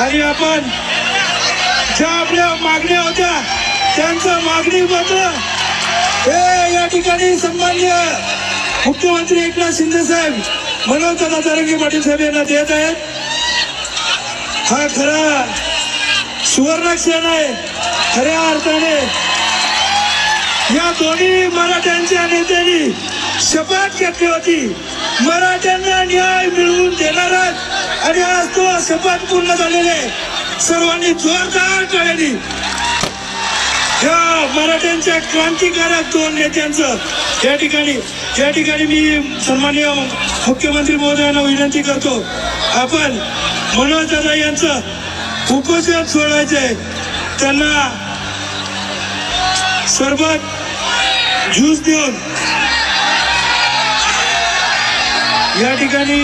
आणि आपण ज्या आपल्या मागण्या होत्या त्यांचं मागणी पत्र हे या ठिकाणी सन्मान्य मुख्यमंत्री एकनाथ शिंदे साहेब मनोज दादा तरंगे पाटील साहेब यांना देत आहेत. हा खरा सुवर्णक्षण आहे खऱ्या अर्थाने. या दोन्ही मराठ्यांच्या नेत्यांनी शपथ घेतली होती. मराठ्यांना न्याय मिळवून देणारच आणि आज तो शपथ पूर्ण झालेले सर्वांनी जोरदार टाळ्यांनी या मराठ्यांच्या क्रांतिकारक दोन नेत्यांचं या ठिकाणी या ठिकाणी मी सन्मान्य मुख्यमंत्री महोदयांना विनंती करतो. आपण मनोज दादा यांचं उपोषण सोडायचंय त्यांना सरबत ज्यूस देऊन या ठिकाणी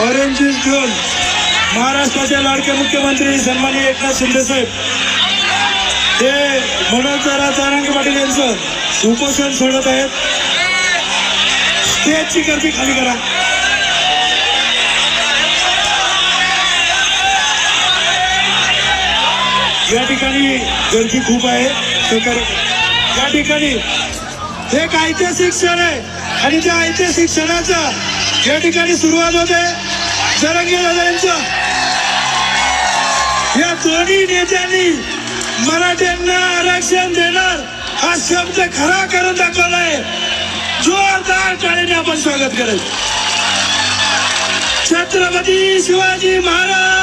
ऑरेंज ज्यूस देऊन महाराष्ट्राचे लाडके मुख्यमंत्री सन्माननीय एकनाथ शिंदे साहेब ते मनोज जरा तारांगे पाटील यांचं उपोषण सोडत आहेत. स्टेजची गर्दी खाली करा. या ठिकाणी गर्दी खूप आहे. या ठिकाणी एक ऐतिहासिक क्षण आहे. आणि त्या ऐतिहासिक क्षणाचा या ठिकाणी सुरुवात होते. जरंगे दादा यांचं या दोन्ही नेत्यांनी मराठ्यांना आरक्षण देणार हा शब्द खरा करून दाखवलाय. जोरदार टाळीने आपण स्वागत करेल. छत्रपती शिवाजी महाराज!